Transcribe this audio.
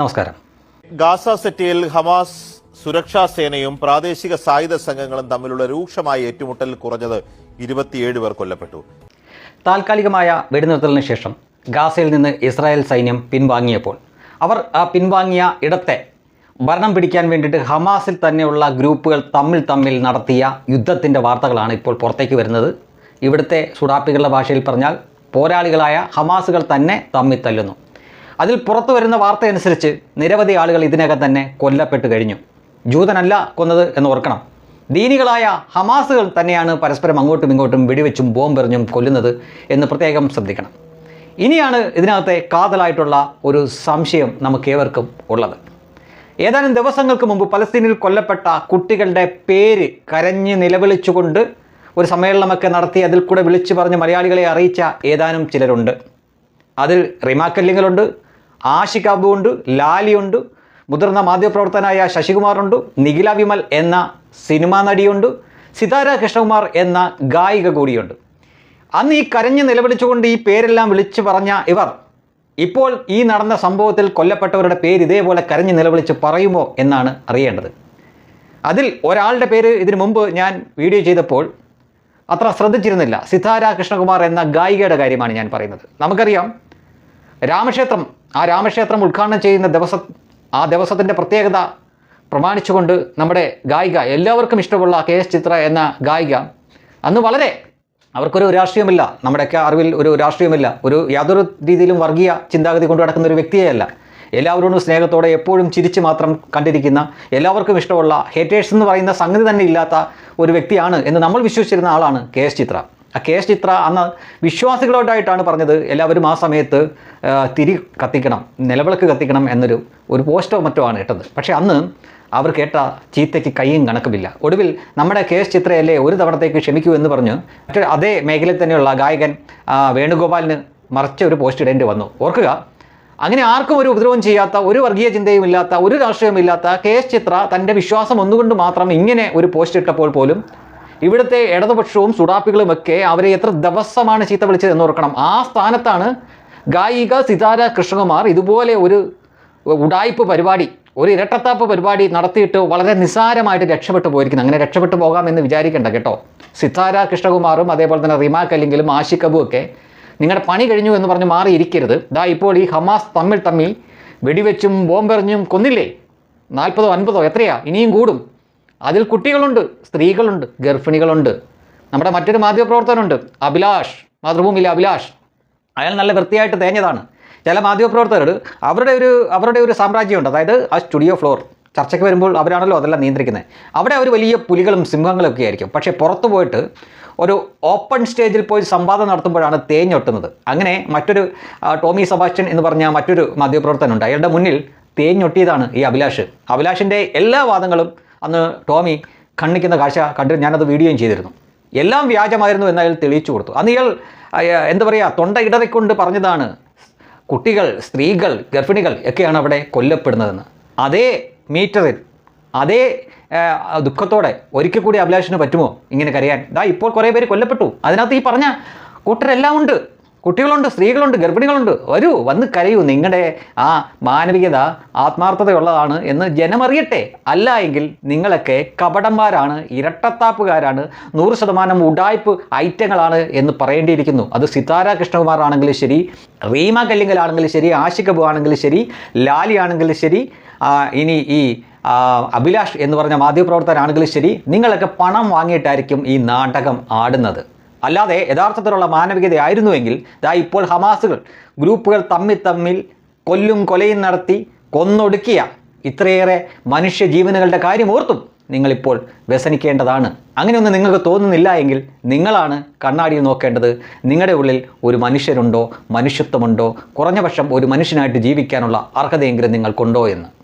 നമസ്കാരം. ഗാസ സിറ്റിയിൽ ഹമാസ് സുരക്ഷാ സേനയും പ്രാദേശിക സായുധ സംഘങ്ങളും തമ്മിലുള്ള രൂക്ഷമായ ഏറ്റുമുട്ടൽ കുറഞ്ഞത് ഇരുപത്തിയേഴ് പേർ കൊല്ലപ്പെട്ടു. താൽക്കാലികമായ വെടിനിർത്തലിന് ശേഷം ഗാസയിൽ നിന്ന് ഇസ്രായേൽ സൈന്യം പിൻവാങ്ങിയപ്പോൾ അവർ ആ പിൻവാങ്ങിയ ഇടത്തെ ഭരണം പിടിക്കാൻ വേണ്ടിയിട്ട് ഹമാസിൽ തന്നെയുള്ള ഗ്രൂപ്പുകൾ തമ്മിൽ തമ്മിൽ നടത്തിയ യുദ്ധത്തിന്റെ വാർത്തകളാണ് ഇപ്പോൾ പുറത്തേക്ക് വരുന്നത്. ഇവിടുത്തെ സുഡാപ്പികളുടെ ഭാഷയിൽ പറഞ്ഞാൽ പോരാളികളായ ഹമാസുകൾ തന്നെ തമ്മിൽ തല്ലുന്നു. അതിൽ പുറത്തു വരുന്ന വാർത്തയനുസരിച്ച് നിരവധി ആളുകൾ ഇതിനകം തന്നെ കൊല്ലപ്പെട്ട് കഴിഞ്ഞു. ജൂതനല്ല കൊന്നത് എന്ന് ഓർക്കണം. ദീനികളായ ഹമാസുകൾ തന്നെയാണ് പരസ്പരം അങ്ങോട്ടും ഇങ്ങോട്ടും വെടിവെച്ചും ബോംബെറിഞ്ഞും കൊല്ലുന്നത് എന്ന് പ്രത്യേകം ശ്രദ്ധിക്കണം. ഇനിയാണ് ഇതിനകത്തെ കാതലായിട്ടുള്ള ഒരു സംശയം നമുക്കേവർക്കും ഉള്ളത്. ഏതാനും ദിവസങ്ങൾക്ക് മുമ്പ് പലസ്തീനിൽ കൊല്ലപ്പെട്ട കുട്ടികളുടെ പേര് കരഞ്ഞ് നിലവിളിച്ചുകൊണ്ട് ഒരു സമ്മേളനമൊക്കെ നടത്തി അതിൽ കൂടെ വിളിച്ചു പറഞ്ഞ് മലയാളികളെ അറിയിച്ച ഏതാനും ചിലരുണ്ട്. അതിൽ റിമാക്കല്ലിങ്ങളുണ്ട് ആഷിഖ് അബു ഉണ്ട് ലാലിയുണ്ട് മുതിർന്ന മാധ്യമപ്രവർത്തനായ ശശികുമാറുണ്ട് നിഖില വിമൽ എന്ന സിനിമാ നടിയുണ്ട് സിതാര കൃഷ്ണകുമാർ എന്ന ഗായിക കൂടിയുണ്ട്. അന്ന് ഈ കരഞ്ഞ് നിലവിളിച്ചുകൊണ്ട് ഈ പേരെല്ലാം വിളിച്ചു പറഞ്ഞ ഇവർ ഇപ്പോൾ ഈ നടന്ന സംഭവത്തിൽ കൊല്ലപ്പെട്ടവരുടെ പേര് ഇതേപോലെ കരഞ്ഞ് നിലവിളിച്ച് പറയുമോ എന്നാണ് അറിയേണ്ടത്. അതിൽ ഒരാളുടെ പേര് ഇതിനു മുമ്പ് ഞാൻ വീഡിയോ ചെയ്തപ്പോൾ അത്ര ശ്രദ്ധിച്ചിരുന്നില്ല. സിതാര കൃഷ്ണകുമാർ എന്ന ഗായികയുടെ കാര്യമാണ് ഞാൻ പറയുന്നത്. നമുക്കറിയാം രാമക്ഷേത്രം ആ രാമക്ഷേത്രം ഉദ്ഘാടനം ചെയ്യുന്ന ദിവസം ആ ദിവസത്തിന്റെ പ്രത്യേകത പ്രമാണിച്ചുകൊണ്ട് നമ്മുടെ ഗായിക എല്ലാവർക്കും ഇഷ്ടമുള്ള കെ എസ് ചിത്ര എന്ന ഗായിക അന്ന് വളരെ അവർക്കൊരു രാഷ്ട്രീയമില്ല. നമ്മുടെയൊക്കെ അറിവിൽ ഒരു രാഷ്ട്രീയമില്ല. ഒരു യാതൊരു രീതിയിലും വർഗീയ ചിന്താഗതി കൊണ്ട് നടക്കുന്ന ഒരു വ്യക്തിയെയല്ല. എല്ലാവരോടും സ്നേഹത്തോടെ എപ്പോഴും ചിരിച്ച് മാത്രം കണ്ടിരിക്കുന്ന എല്ലാവർക്കും ഇഷ്ടമുള്ള ഹേറ്റേഴ്സ് എന്ന് പറയുന്ന സംഗതി തന്നെ ഇല്ലാത്ത ഒരു വ്യക്തിയാണ് എന്ന് നമ്മൾ വിശ്വസിച്ചിരുന്ന ആളാണ് കെ എസ് ചിത്ര. ആ കെ എസ് ചിത്ര അന്ന് വിശ്വാസികളോടായിട്ടാണ് പറഞ്ഞത്. എല്ലാവരും ആ സമയത്ത് തിരി കത്തിക്കണം നിലവിളക്ക് കത്തിക്കണം എന്നൊരു ഒരു പോസ്റ്റോ മറ്റോ ആണ് ഇട്ടത്. പക്ഷേ അന്ന് അവർ കേട്ട ചീത്തയ്ക്ക് കൈയും കണക്കുമില്ല. ഒടുവിൽ നമ്മുടെ കെ എസ് ചിത്രയല്ലേ ഒരു തവണത്തേക്ക് ക്ഷമിക്കൂ എന്ന് പറഞ്ഞ്. മറ്റൊരു അതേ മേഖലയിൽ തന്നെയുള്ള ഗായകൻ വേണുഗോപാലിന് മറിച്ച ഒരു പോസ്റ്റ് ഇടേണ്ടി വന്നു. ഓർക്കുക അങ്ങനെ ആർക്കും ഒരു ഉപദ്രവം ചെയ്യാത്ത ഒരു വർഗീയ ചിന്തയും ഇല്ലാത്ത ഒരു രാഷ്ട്രീയവും ഇല്ലാത്ത കെ എസ് ചിത്ര തന്റെ വിശ്വാസം ഒന്നുകൊണ്ട് മാത്രം ഇങ്ങനെ ഒരു പോസ്റ്റ് ഇട്ടപ്പോൾ പോലും ഇവിടുത്തെ ഇടതുപക്ഷവും സുഡാപ്പികളും ഒക്കെ അവരെ എത്ര ദിവസമാണ് ചീത്ത വിളിച്ചത് എന്ന് ഓർക്കണം. ആ സ്ഥാനത്താണ് ഗായിക സിതാര കൃഷ്ണകുമാർ ഇതുപോലെ ഒരു ഉടായ്പ് പരിപാടി ഒരു ഇരട്ടത്താപ്പ് പരിപാടി നടത്തിയിട്ട് വളരെ നിസാരമായിട്ട് രക്ഷപ്പെട്ടു പോയിരിക്കുന്നു. അങ്ങനെ രക്ഷപ്പെട്ടു പോകാമെന്ന് വിചാരിക്കേണ്ട കേട്ടോ. സിതാര കൃഷ്ണകുമാറും അതേപോലെ തന്നെ റിമാ കല്ലിങ്കിലും ആഷിഖ് ഒക്കെ നിങ്ങളുടെ പണി കഴിഞ്ഞു എന്ന് പറഞ്ഞ് മാറിയിരിക്കരുത്. ദാ ഇപ്പോൾ ഈ ഹമാസ് തമ്മിൽ തമ്മിൽ വെടിവെച്ചും ബോംബെറിഞ്ഞും കൊന്നില്ലേ? നാൽപ്പതോ അൻപതോ എത്രയാ? ഇനിയും കൂടും. അതിൽ കുട്ടികളുണ്ട് സ്ത്രീകളുണ്ട് ഗർഭിണികളുണ്ട്. നമ്മുടെ മറ്റൊരു മാധ്യമപ്രവർത്തകനുണ്ട് അഭിലാഷ് മാതൃഭൂമിയിലെ അഭിലാഷ്. അയാൾ നല്ല വൃത്തിയായിട്ട് തേഞ്ഞതാണ്. ചില മാധ്യമപ്രവർത്തകർ അവരുടെ ഒരു അവരുടെ ഒരു സാമ്രാജ്യമുണ്ട് അതായത് ആ സ്റ്റുഡിയോ ഫ്ലോർ. ചർച്ചയ്ക്ക് വരുമ്പോൾ അവരാണല്ലോ അതെല്ലാം നിയന്ത്രിക്കുന്നത്. അവിടെ അവർ വലിയ പുലികളും സിംഹങ്ങളും ഒക്കെ ആയിരിക്കും. പക്ഷേ പുറത്തു പോയിട്ട് ഒരു ഓപ്പൺ സ്റ്റേജിൽ പോയി സംവാദം നടത്തുമ്പോഴാണ് തേഞ്ഞൊട്ടുന്നത് അങ്ങനെ മറ്റൊരു ടോമി സബാസ്റ്റ്യൻ എന്ന് പറഞ്ഞ മറ്റൊരു മാധ്യമപ്രവർത്തനുണ്ട് അയാളുടെ മുന്നിൽ തേഞ്ഞൊട്ടിയതാണ് ഈ അഭിലാഷ്. അഭിലാഷിന്റെ എല്ലാ വാദങ്ങളും അന്ന് ടോമി കണ്ണിക്കുന്ന കാഴ്ച കണ്ടിട്ട് ഞാനത് വീഡിയോയും ചെയ്തിരുന്നു. എല്ലാം വ്യാജമായിരുന്നു എന്ന് അയാൾ തെളിയിച്ചു കൊടുത്തു. അന്ന് ഇയാൾ എന്താ പറയുക തൊണ്ട ഇടറിക്കൊണ്ട് പറഞ്ഞതാണ് കുട്ടികൾ സ്ത്രീകൾ ഗർഭിണികൾ ഒക്കെയാണ് അവിടെ കൊല്ലപ്പെടുന്നതെന്ന്. അതേ മീറ്ററിൽ അതേ ദുഃഖത്തോടെ ഒരിക്കൽ കൂടി അഭിലാഷിന് പറ്റുമോ ഇങ്ങനെ കരയാൻ? ദാ ഇപ്പോൾ കുറേ പേര് കൊല്ലപ്പെട്ടു. അതിനകത്ത് ഈ പറഞ്ഞ കൂട്ടരെല്ലാം ഉണ്ട്. കുട്ടികളുണ്ട് സ്ത്രീകളുണ്ട് ഗർഭിണികളുണ്ട്. വരൂ വന്ന് കരയൂ. നിങ്ങളുടെ ആ മാനവികത ആത്മാർത്ഥതയുള്ളതാണ് എന്ന് ജനമറിയട്ടെ. അല്ല എങ്കിൽ നിങ്ങളൊക്കെ കപടന്മാരാണ് ഇരട്ടത്താപ്പുകാരാണ് നൂറ് ശതമാനം ഉഡായ്പ് ഐറ്റങ്ങളാണ് എന്ന് പറയേണ്ടിയിരിക്കുന്നു. അത് സിതാര കൃഷ്ണകുമാർ ആണെങ്കിലും ശരി റീമ കല്ലിങ്കലാണെങ്കിലും ശരി ആഷിഖബു ആണെങ്കിലും ശരി ലാലി ആണെങ്കിലും ശരി ഇനി ഈ അഭിലാഷ് എന്ന് പറഞ്ഞ മാധ്യമപ്രവർത്തകരാണെങ്കിലും ശരി നിങ്ങളൊക്കെ പണം വാങ്ങിയിട്ടായിരിക്കും ഈ നാടകം ആടുന്നത്. അല്ലാതെ യഥാർത്ഥത്തിലുള്ള മാനവികതയായിരുന്നുവെങ്കിൽ ദാ ഇപ്പോൾ ഹമാസുകൾ ഗ്രൂപ്പുകൾ തമ്മിൽ തമ്മിൽ കൊല്ലും കൊലയും നടത്തി കൊന്നൊടുക്കിയ ഇത്രയേറെ മനുഷ്യ ജീവനുകളുടെ കാര്യം ഓർത്തും നിങ്ങളിപ്പോൾ വ്യസനിക്കേണ്ടതാണ്. അങ്ങനെയൊന്നും നിങ്ങൾക്ക് തോന്നുന്നില്ല എങ്കിൽ നിങ്ങളാണ് കണ്ണാടിയിൽ നോക്കേണ്ടത്. നിങ്ങളുടെ ഉള്ളിൽ ഒരു മനുഷ്യരുണ്ടോ? മനുഷ്യത്വമുണ്ടോ? കുറഞ്ഞപക്ഷം ഒരു മനുഷ്യനായിട്ട് ജീവിക്കാനുള്ള അർഹതയെങ്കിലും നിങ്ങൾക്കുണ്ടോ എന്ന്.